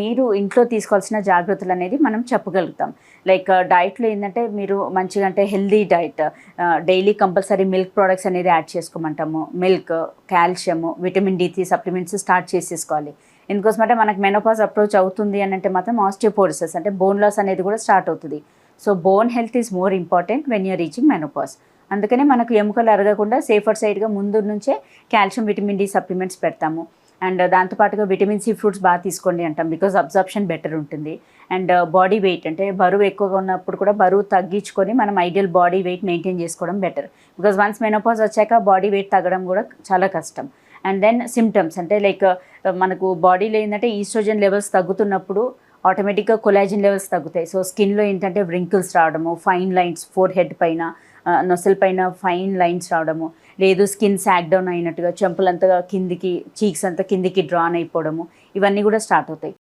మీరు ఇంట్లో తీసుకోవాల్సిన జాగ్రత్తలు అనేది మనం చెప్పగలుగుతాం. లైక్ డైట్లో ఏంటంటే మీరు మంచిగా అంటే healthy diet daily compulsory milk products అనేది add చేసుకోమంటాము. Milk calcium vitamin D supplements start చేసేసుకోవాలి. ఎందుకోసం అంటే మనకు మెనోపాజ్ అప్రోచ్ అవుతుంది అని అంటే మాత్రం ఆస్టియోపోరిసెస్ అంటే బోన్ లాస్ అనేది కూడా స్టార్ట్ అవుతుంది. So bone health is more important when you're reaching menopause. అందుకనే మనకు ఎముకలు అరగకుండా సేఫర్ సైడ్గా ముందు నుంచే కాల్షియం విటమిన్ డి సప్లిమెంట్స్ పెడతాము. అండ్ దాంతోపాటుగా విటమిన్ సి ఫ్రూట్స్ బాగా తీసుకోండి అంటాం బికాజ్ అబ్జర్ప్షన్ బెటర్ ఉంటుంది. అండ్ uh, బాడీ వెయిట్ అంటే బరువు ఎక్కువగా ఉన్నప్పుడు కూడా బరువు తగ్గించుకొని మనం ఐడియల్ బాడీ వెయిట్ మెయింటైన్ చేసుకోవడం బెటర్ బికాజ్ వన్స్ మెనోపాజ్ వచ్చాక బాడీ వెయిట్ తగ్గడం కూడా చాలా కష్టం. అండ్ దెన్ సిమ్టమ్స్ అంటే లైక్ uh, మనకు బాడీలో ఏంటంటే ఈస్ట్రోజన్ లెవెల్స్ తగ్గుతున్నప్పుడు ఆటోమేటిక్గా కొలాజిన్ లెవెల్స్ తగ్గుతాయి. సో స్కిన్లో ఏంటంటే వ్రింకిల్స్ రావడము ఫైన్ లైన్స్ ఫోర్ హెడ్ పైన నొసల్ పైన ఫైన్ లైన్స్ రావడము లేదు స్కిన్ సాక్ డౌన్ అయినట్టుగా చెంపలంతా కిందికి చీక్స్ అంతా కిందికి డ్రాన్ అయిపోవడము ఇవన్నీ కూడా స్టార్ట్ అవుతాయి.